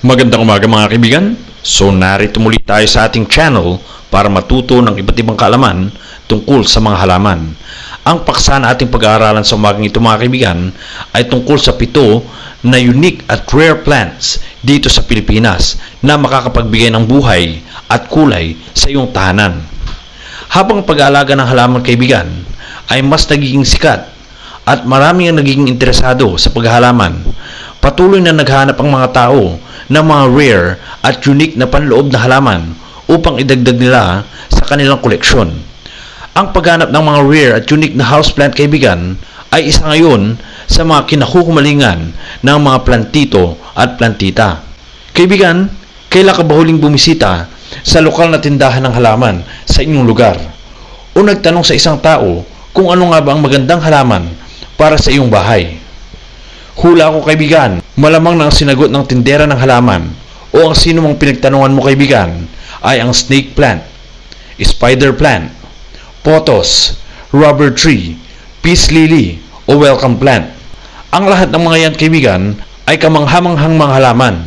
Magandang umaga mga kaibigan. So narito muli tayo sa ating channel para matuto ng iba't ibang kaalaman tungkol sa mga halaman. Ang paksa na ating pag-aaralan sa umagang ito mga kaibigan ay tungkol sa pito na unique at rare plants dito sa Pilipinas na makakapagbigay ng buhay at kulay sa iyong tahanan. Habang pag-aalaga ng halaman kaibigan ay mas nagiging sikat at marami ang nagiging interesado sa paghahalaman, patuloy na naghanap ang mga tao ng mga rare at unique na panloob na halaman upang idagdag nila sa kanilang koleksyon. Ang paghanap ng mga rare at unique na houseplant kaibigan ay isa ngayon sa mga kinakukumalingan ng mga plantito at plantita. Kaibigan, kailan ka ba huling bumisita sa lokal na tindahan ng halaman sa inyong lugar? O nagtanong sa isang tao kung ano nga ba ang magandang halaman para sa iyong bahay? Hula ko kaibigan, malamang na ang sinagot ng tindera ng halaman o ang sino mong pinagtanungan mo kaibigan ay ang snake plant, spider plant, potos, rubber tree, peace lily o welcome plant. Ang lahat ng mga yan kaibigan ay kamanghamanghang mga halaman.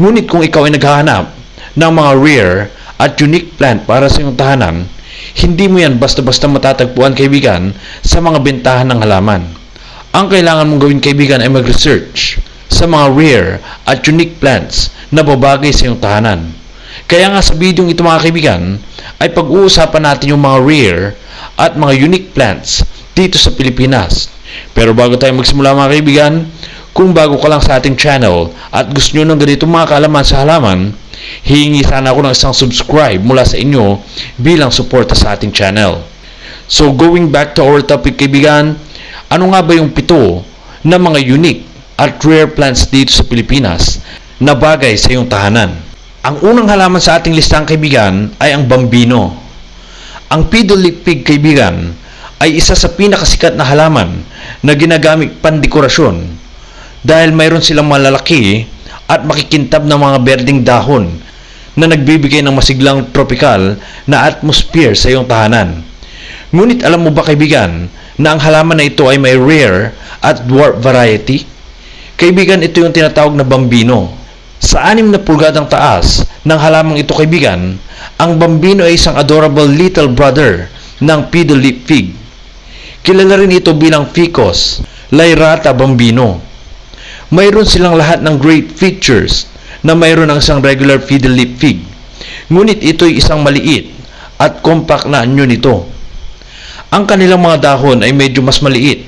Ngunit kung ikaw ay naghahanap ng mga rare at unique plant para sa iyong tahanan, hindi mo yan basta-basta matatagpuan kaibigan sa mga bentahan ng halaman. Ang kailangan mong gawin kaibigan ay mag-research sa mga rare at unique plants na babagay sa iyong tahanan. Kaya nga sa video ito mga kaibigan ay pag-uusapan natin yung mga rare at mga unique plants dito sa Pilipinas. Pero bago tayo magsimula mga kaibigan, kung bago ka lang sa ating channel at gusto nyo ng ganitong mga kaalaman sa halaman, hihingi sana ako ng isang subscribe mula sa inyo bilang suporta sa ating channel. So going back to our topic kaibigan, ano nga ba yung pito na mga unique at rare plants dito sa Pilipinas na bagay sa iyong tahanan? Ang unang halaman sa ating listang kaibigan ay ang bambino. Ang piddly pig kaibigan ay isa sa pinakasikat na halaman na ginagamit pandekorasyon dahil mayroon silang malalaki at makikintab na mga berding dahon na nagbibigay ng masiglang tropical na atmosphere sa iyong tahanan. Ngunit alam mo ba kaibigan na ang halaman na ito ay may rare at dwarf variety? Kaibigan, ito yung tinatawag na bambino. Sa anim na pulgadang taas ng halamang ito kaibigan, ang bambino ay isang adorable little brother ng piddly fig. Kilala rin ito bilang ficus, layrata bambino. Mayroon silang lahat ng great features na mayroon ang isang regular fiddle fig. Ngunit ito'y isang maliit at compact na anyo nito. Ang kanilang mga dahon ay medyo mas maliit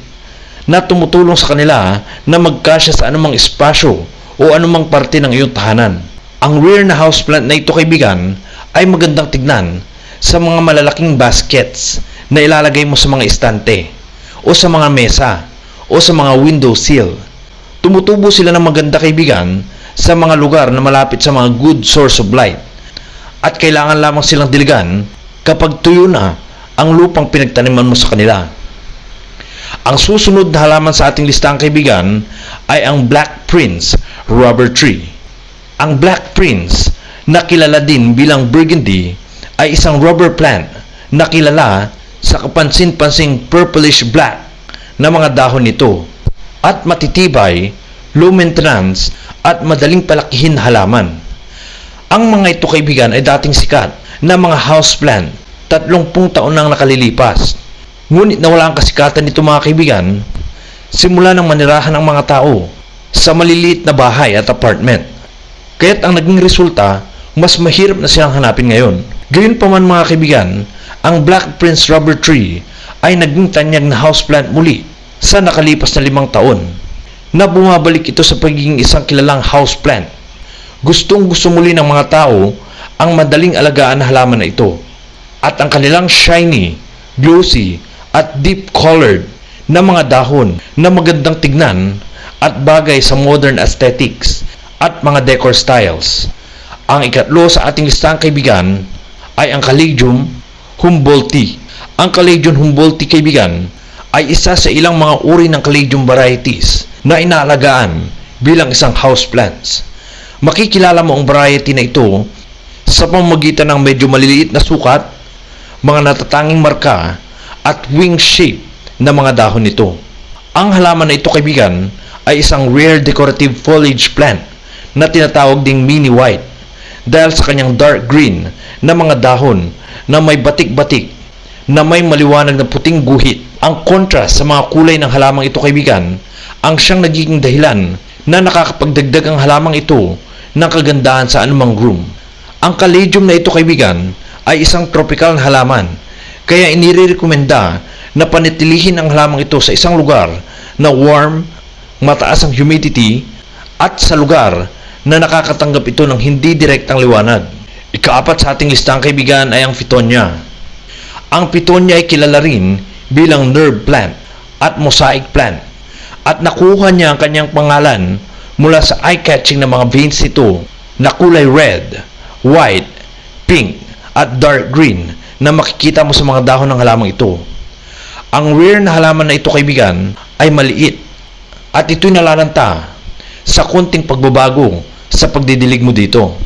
na tumutulong sa kanila na magkasya sa anumang espasyo o anumang parte ng iyong tahanan. Ang rare na houseplant na ito kaibigan ay magandang tignan sa mga malalaking baskets na ilalagay mo sa mga istante o sa mga mesa o sa mga window sill. Tumutubo sila ng maganda kaibigan sa mga lugar na malapit sa mga good source of light at kailangan lamang silang diligan kapag tuyo na ang lupang pinagtaniman mo sa kanila. Ang susunod na halaman sa ating listahan kaibigan ay ang Black Prince Rubber Tree. Ang Black Prince na kilala din bilang Burgundy ay isang rubber plant na kilala sa kapansin-pansing purplish black na mga dahon nito at matitibay, low maintenance at madaling palakihin halaman. Ang mga ito kaibigan ay dating sikat na mga houseplant, 30 taon nang nakalilipas. Ngunit nawala ang kasikatan nito mga kaibigan, simula ng manirahan ng mga tao sa maliliit na bahay at apartment. Kaya't ang naging resulta, mas mahirap na silang hanapin ngayon. Gayun pa man mga kaibigan, ang Black Prince Rubber Tree ay naging tanyag na houseplant muli sa nakalipas na limang taon na bumabalik ito sa pagiging isang kilalang houseplant. Gustong gusto muli ng mga tao ang madaling alagaan na halaman na ito at ang kanilang shiny, glossy at deep-colored na mga dahon na magandang tignan at bagay sa modern aesthetics at mga decor styles. Ang ikatlo sa ating listahan kaibigan ay ang Caladium Humboldti. Ang Caladium Humboldti kaibigan ay isa sa ilang mga uri ng Caladium varieties na inaalagaan bilang isang houseplants. Makikilala mo ang variety na ito sa pamamagitan ng medyo maliliit na sukat, mga natatanging marka, at wing shape na mga dahon nito. Ang halaman na ito kaibigan ay isang rare decorative foliage plant na tinatawag ding mini white dahil sa kanyang dark green na mga dahon na may batik-batik na may maliwanag na puting guhit. Ang contrast sa mga kulay ng halamang ito kaibigan ang siyang nagiging dahilan na nakakapagdagdag ang halamang ito ng kagandahan sa anumang room. Ang caladium na ito kaibigan ay isang tropical na halaman kaya inirekomenda na panitilihin ang halamang ito sa isang lugar na warm, mataas ang humidity at sa lugar na nakakatanggap ito ng hindi direktang liwanag. Ikaapat sa ating listahan kaibigan ay ang Fitonia. Ang Fitonia ay kilala rin bilang nerve plant at mosaic plant at nakuha niya ang kanyang pangalan mula sa eye-catching na mga veins nito na kulay red, white, pink at dark green na makikita mo sa mga dahon ng halamang ito. Ang rare na halaman na ito kaibigan ay maliit at ito'y nalalanta sa konting pagbabago sa pagdidilig mo dito.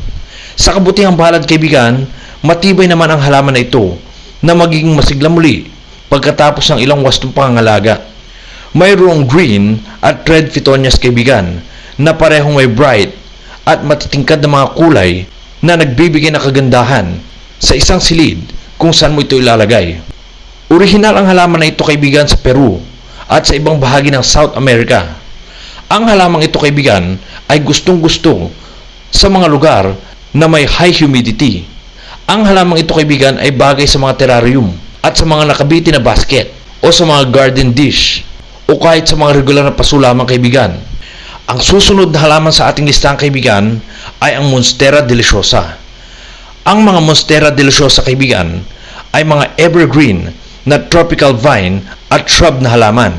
Sa kabutihang palad kaibigan, matibay naman ang halaman na ito na magiging masigla muli pagkatapos ng ilang wastong pangangalaga. Mayroong green at red phitonias kaibigan na parehong may bright at matitingkad na mga kulay na nagbibigay ng kagandahan sa isang silid kung saan mo ito ilalagay. Orihinal ang halaman na ito kaibigan sa Peru at sa ibang bahagi ng South America. Ang halamang ito kaibigan ay gustong gusto sa mga lugar na may high humidity. Ang halamang ito kaibigan ay bagay sa mga terrarium at sa mga nakabiti na basket o sa mga garden dish o kahit sa mga regular na paso lamang kaibigan. Ang susunod na halaman sa ating listahan kaibigan ay ang Monstera deliciosa. Ang mga Monstera deliciosa kaibigan ay mga evergreen na tropical vine at shrub na halaman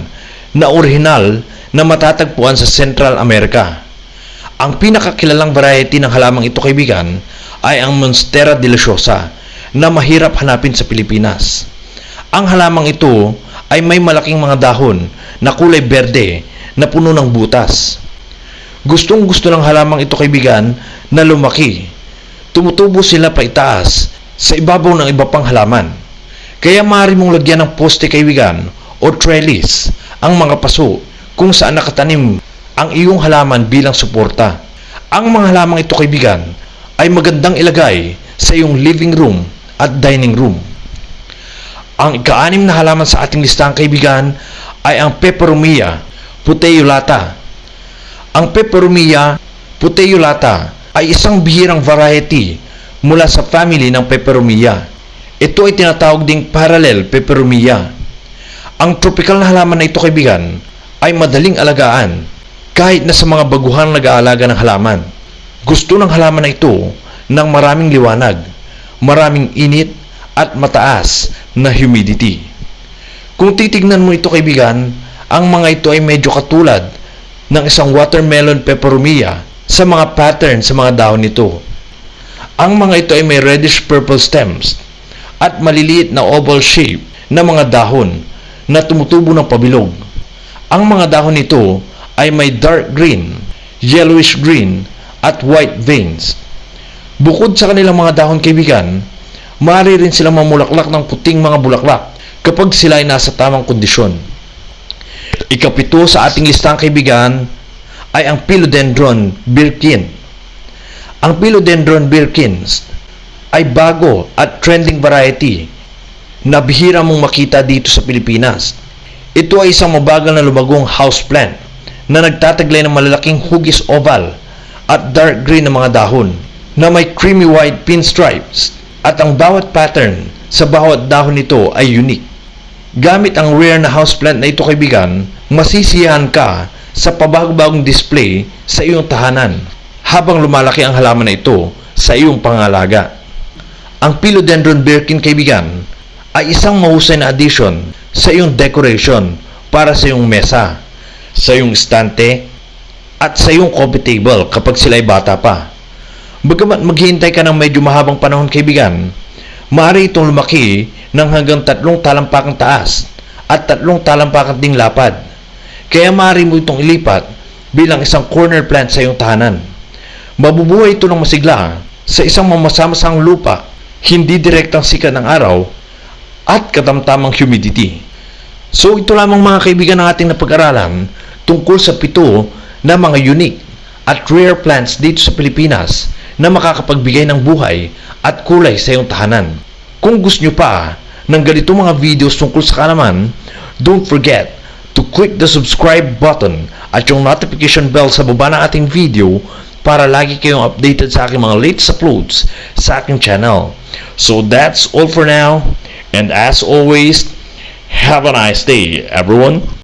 na orihinal na matatagpuan sa Central America. Ang pinakakilalang variety ng halamang ito kaibigan ay ang Monstera deliciosa na mahirap hanapin sa Pilipinas. Ang halamang ito ay may malaking mga dahon na kulay berde na puno ng butas. Gustong gusto ng halamang ito kaibigan na lumaki. Tumutubo sila pa itaas sa ibabaw ng iba pang halaman. Kaya maaari mong lagyan ng poste kaibigan o trellis ang mga paso kung saan nakatanim ang iyong halaman bilang suporta. Ang mga halamang ito kaibigan ay magandang ilagay sa iyong living room at dining room. Ang ikaanim na halaman sa ating listahan kaibigan ay ang Peperomia puteolata. Ang Peperomia puteolata ay isang bihirang variety mula sa family ng Peperomia. Ito ay tinatawag ding parallel Peperomia. Ang tropical na halaman na ito kaibigan ay madaling alagaan kahit na sa mga baguhang nag-aalaga ng halaman. Gusto ng halaman na ito ng maraming liwanag, maraming init at mataas na humidity. Kung titignan mo ito kaibigan, ang mga ito ay medyo katulad ng isang watermelon peperomia sa mga pattern sa mga dahon nito. Ang mga ito ay may reddish purple stems at maliliit na oval shape na mga dahon na tumutubo ng pabilog. Ang mga dahon nito ay may dark green, yellowish green at white veins. Bukod sa kanilang mga dahon kaibigan, maaari rin silang mamulaklak ng puting mga bulaklak kapag sila ay nasa tamang kondisyon. Ikapito sa ating listang kaibigan ay ang Philodendron birkin. Ang Philodendron birkins ay bago at trending variety na bihira mong makita dito sa Pilipinas. Ito ay isang mabagal na lumagong houseplant na nagtataglay ng malalaking hugis oval at dark green na mga dahon na may creamy white pinstripes at ang bawat pattern sa bawat dahon nito ay unique. Gamit ang rare na houseplant na ito kaibigan, masisiyahan ka sa pabago-bagong display sa iyong tahanan habang lumalaki ang halaman na ito sa iyong pangalaga. Ang Philodendron Birkin kaibigan ay isang mahusay na addition sa iyong decoration para sa iyong mesa, sa iyong estante, at sa iyong coffee table kapag sila ay bata pa. Bagamat maghihintay ka ng medyo mahabang panahon kaibigan, maaari itong lumaki ng hanggang tatlong talampakang taas at tatlong talampakan ding lapad. Kaya maaari mo itong ilipat bilang isang corner plant sa iyong tahanan. Mabubuhay ito ng masigla sa isang mamasamasang lupa, hindi direktang sikat ng araw at katamtamang humidity. So ito lamang mga kaibigan ng ating napag-aralan tungkol sa pito na mga unique at rare plants dito sa Pilipinas na makakapagbigay ng buhay at kulay sa iyong tahanan. Kung gusto nyo pa ng ganito mga videos tungkol sa kalaman, don't forget click the subscribe button at yung notification bell sa baba ng ating video para lagi kayong updated sa aking mga latest uploads sa aking channel. So that's all for now and as always, have a nice day everyone.